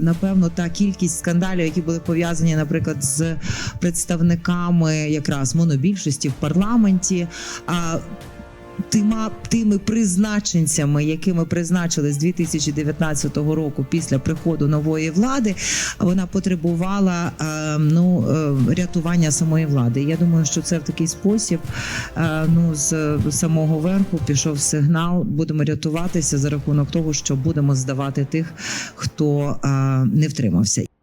Напевно, та кількість скандалів, які були пов'язані, наприклад, з представниками якраз монобільшості в парламенті. Тима тими призначенцями, якими призначили з 2019 року після приходу нової влади, вона потребувала е, ну е, рятування самої влади. Я думаю, що це в такий спосіб. е, Ну з самого верху пішов сигнал. Будемо рятуватися за рахунок того, що будемо здавати тих, хто не втримався.